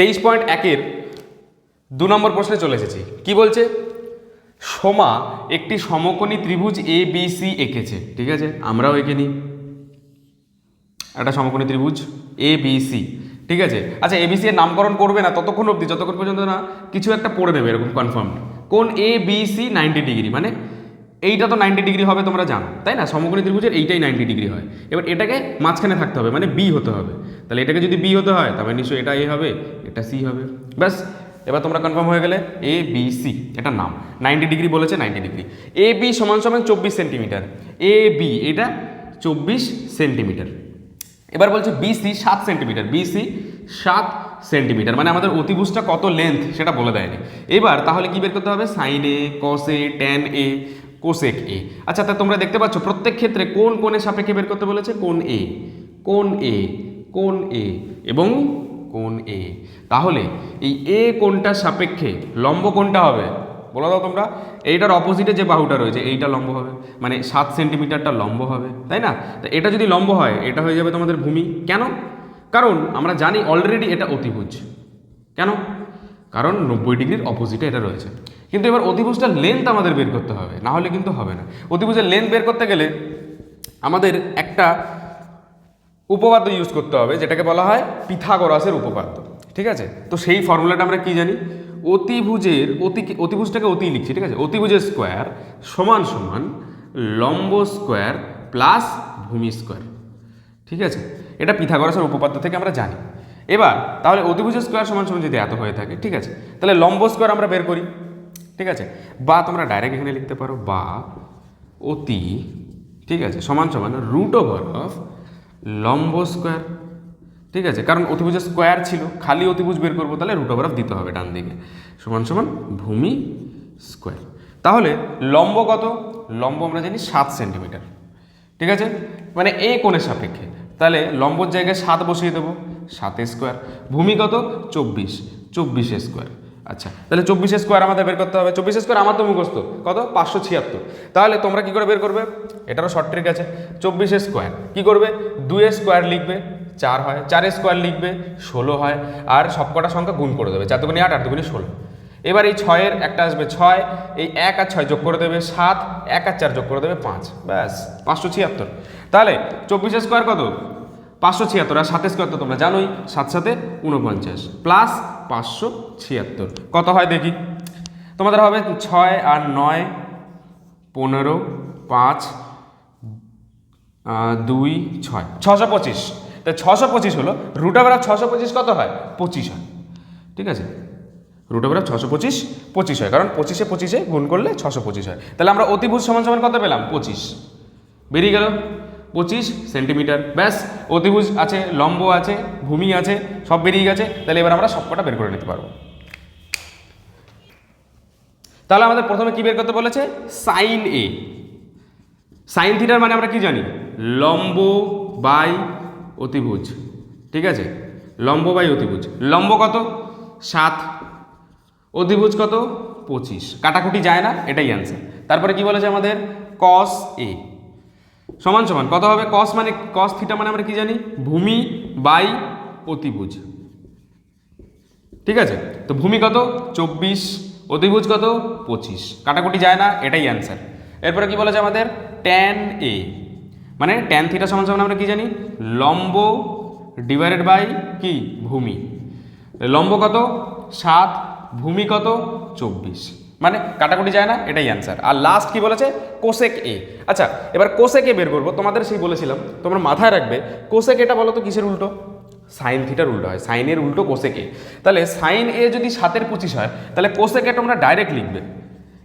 তেইশ পয়েন্ট একের দু নম্বর প্রশ্নে চলে এসেছি। কি বলছে? সোমা একটি সমকোণী ত্রিভুজ এ বি সি এঁকেছে, ঠিক আছে? আমরাও এঁকে নিই। একটা সমকোণী ত্রিভুজ এ বি সি ঠিক আছে? আচ্ছা এ বি সি এর নামকরণ করবে না ততক্ষণ অবধি, যতক্ষণ পর্যন্ত না কিছু একটা পড়ে নেবে এরকম কনফার্ম কোন A B C ninety degree মানে এইটা তো নাইনটি ডিগ্রি হবে তোমরা জানো, তাই না? সমকোণী ত্রিভুজের এইটাই নাইনটি ডিগ্রি হয়। এবার এটাকে মাঝখানে থাকতে হবে মানে বি হতে হবে। তাহলে এটাকে যদি বি হতে হয়, তাহলে নিশ্চয়ই এটা এ হবে, এটা সি হবে। ব্যাস, এবার তোমরা কনফার্ম হয়ে গেলে এ বি সি এটা নাম। নাইনটি ডিগ্রি বলেছে নাইনটি ডিগ্রি এ বি সমান সমান চব্বিশ সেন্টিমিটার এ বি এটা চব্বিশ সেন্টিমিটার এবার বলছে বিসি সাত সেন্টিমিটার বিসি সাত সেন্টিমিটার মানে আমাদের অতিভুজটা কত লেন্থ সেটা বলে দেয়নি। এবার তাহলে কি বের করতে হবে? Sine A cos A tan A cosec A. আচ্ছা তা তোমরা দেখতে পাচ্ছ প্রত্যেক ক্ষেত্রে কোন কোণের সাপেক্ষে বের করতে বলেছে? কোন এ। কোন এ কোন এ এবং কোন এ। তাহলে এই এ কোনটার সাপেক্ষে লম্ব কোনটা হবে? বলে দাও তোমরা। এইটার অপোজিটে যে বাহুটা রয়েছে, এইটা লম্ব হবে। মানে সাত সেন্টিমিটারটা লম্ব হবে, তাই না? তা এটা যদি লম্ব হয়, এটা হয়ে যাবে তোমাদের ভূমি। কেন? কারণ আমরা জানি অলরেডি এটা অতিভুজ। কেন? কারণ নব্বই ডিগ্রির অপোজিটে এটা রয়েছে। কিন্তু এবার অতিভুজটার লেন্থ আমাদের বের করতে হবে, না হলে কিন্তু হবে না। অতিভুজের লেন্থ বের করতে গেলে আমাদের একটা উপপাদ্য ইউজ করতে হবে, যেটাকে বলা হয় পিথাগোরাসের উপপাদ্য, ঠিক আছে? তো সেই ফর্মুলাটা আমরা কি জানি? অতিভুজের, অতি অতিভুজটাকে অতি লিখছি, ঠিক আছে? অতিভুজের স্কোয়ার সমান সমান লম্ব স্কোয়ার প্লাস ভূমি স্কোয়ার ঠিক আছে? এটা পিথাগোরাসের উপপাদ্য থেকে আমরা জানি। এবার, তাহলে অতিভুজের স্কোয়ার সমান সমান যদি এত হয়ে থাকে, ঠিক আছে? তাহলে লম্ব স্কোয়ার আমরা বের করি। ঠিক আছে? বা তোমরা ডাইরেক্ট এখানে লিখতে পারো বা, অতি, ঠিক আছে? সমান সমান রুট ওভার অফ লম্ব স্কোয়ার ঠিক আছে? কারণ অতিভুজের স্কোয়ার ছিল, খালি অতিভুজ বের করব, তাহলে রুট ওভার অফ দিতে হবে ডান দিকে। সমান সমান ভূমি স্কোয়ার তাহলে লম্ব কত? লম্ব আমরা জানি সাত সেন্টিমিটার ঠিক আছে? মানে এ কোণের সাপেক্ষে। তাহলে লম্বর জায়গায় সাত বসিয়ে দেবো, সাতে স্কোয়ার ভূমি কত? চব্বিশ। চব্বিশে স্কোয়ার আচ্ছা তাহলে চব্বিশে স্কোয়ার আমাদের বের করতে হবে। চব্বিশ স্কোয়ার আমার তো মুখস্থ। কত? পাঁচশো ছিয়াত্তর। তাহলে তোমরা কি করে বের করবে? এটারও শর্ট ট্রিক আছে। চব্বিশে স্কোয়ার কি করবে? দুয়ে স্কোয়ার লিখবে, চার হয়। চারে স্কোয়ার লিখবে, ষোলো হয়। আর সবকটা সংখ্যা গুণ করে দেবে। চার দুগুনি আট আট দুগুনি ষোলো। এবার এই ছয়ের একটা আসবে ছয়। এই এক আর ছয় যোগ করে দেবে সাত। এক আর চার যোগ করে দেবে পাঁচ। ব্যাস, পাঁচশো ছিয়াত্তর। তাহলে চব্বিশে স্কোয়ার কত? পাঁচশো ছিয়াত্তর। আর সাথে স্কোয়ার তো তোমরা জানোই, সাত সাথে উনপঞ্চাশ প্লাস পাঁচশো ছিয়াত্তর। কত হয় দেখি? তোমাদের হবে ছয় আর নয়, পনেরো, পাঁচ দুই, ছয়। ছশো পঁচিশ। তা ছশো পঁচিশ হলো রুট ওভার ছশো পঁচিশ কত হয়? পঁচিশ হয়। ঠিক আছে? রুট ওভার ছশো পঁচিশ পঁচিশ হয়। কারণ পঁচিশে পঁচিশে গুণ করলে ছশো পঁচিশ হয়। তাহলে আমরা অতিভুজ সমান সমান কত পেলাম? পঁচিশ। বেরিয়ে গেল? পঁচিশ সেন্টিমিটার। ব্যাস, অতিভুজ আছে, লম্ব আছে, ভূমি আছে, সব বেরিয়ে গেছে, তাহলে এবার আমরা সবকটা বের করে নিতে পারব। তাহলে আমাদের প্রথমে কি বের করতে বলেছে? সাইন এ সাইন থিটার মানে আমরা কি জানি? লম্ব বাই অতিভুজ, ঠিক আছে? লম্ব বাই অতিভুজ। লম্ব কত? সাত। অতিভুজ কত? পঁচিশ। কাটাকুটি যায় না, এটাই অ্যান্সার তারপরে কি বলেছে আমাদের? কস এ সমান সমান, কত হবে? কস মানে কস থিটা মানে আমরা কি জানি? ভূমি বাই অতিভুজ। ঠিক আছে? তো ভূমি কত? চব্বিশ। অতিভুজ কত? পঁচিশ। কাটাকুটি যায় না, এটাই অ্যান্সার এরপরে কি বলেছে আমাদের? ট্যান এ মানে ট্যান থিটা সমান সমান আমরা কি জানি? লম্ব ডিভাইডেড বাই কি? ভূমি। লম্ব কত? সাত। ভূমি কত? চব্বিশ। মানে কাটাকুটি যায় না, এটাই অ্যান্সার আর লাস্ট কি বলেছে? কোসেক এ আচ্ছা এবার কোসেক এ বের করব, তোমাদের সেই বলেছিলাম, তোমরা মাথায় রাখবে কোসেক এটা বলো তো কিসের উল্টো? সাইন থিটার উল্টো হয় সাইনের উল্টো কোসেক এ তাহলে সাইন এ যদি সাতের পঁচিশ হয়, তাহলে কোসেক এ তোমরা ডাইরেক্ট লিখবে।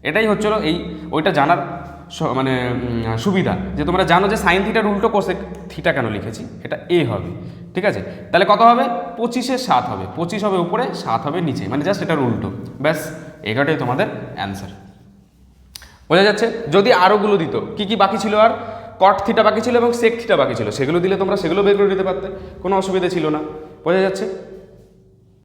এটাই হচ্ছিল এই, ওইটা জানার মানে সুবিধা, যে তোমরা জানো যে সাইন থিটার উল্টো কোসেক থিটা কেন লিখেছি? এটা এ হবে, ঠিক আছে? তাহলে কত হবে? পঁচিশে সাত হবে, পঁচিশ হবে উপরে, সাত হবে নিচে মানে জাস্ট এটার উল্টো, ব্যাস। এগাটাই তোমাদের অ্যান্সার বোঝা যাচ্ছে? যদি আরোগুলো দিত, কি কি বাকি ছিল আর? কট থিটা বাকি ছিল এবং সেক থিটা বাকি ছিল। সেগুলো দিলে তোমরা সেগুলো বের করে দিতে পারতে। কোনো অসুবিধা ছিল না। বোঝা যাচ্ছে?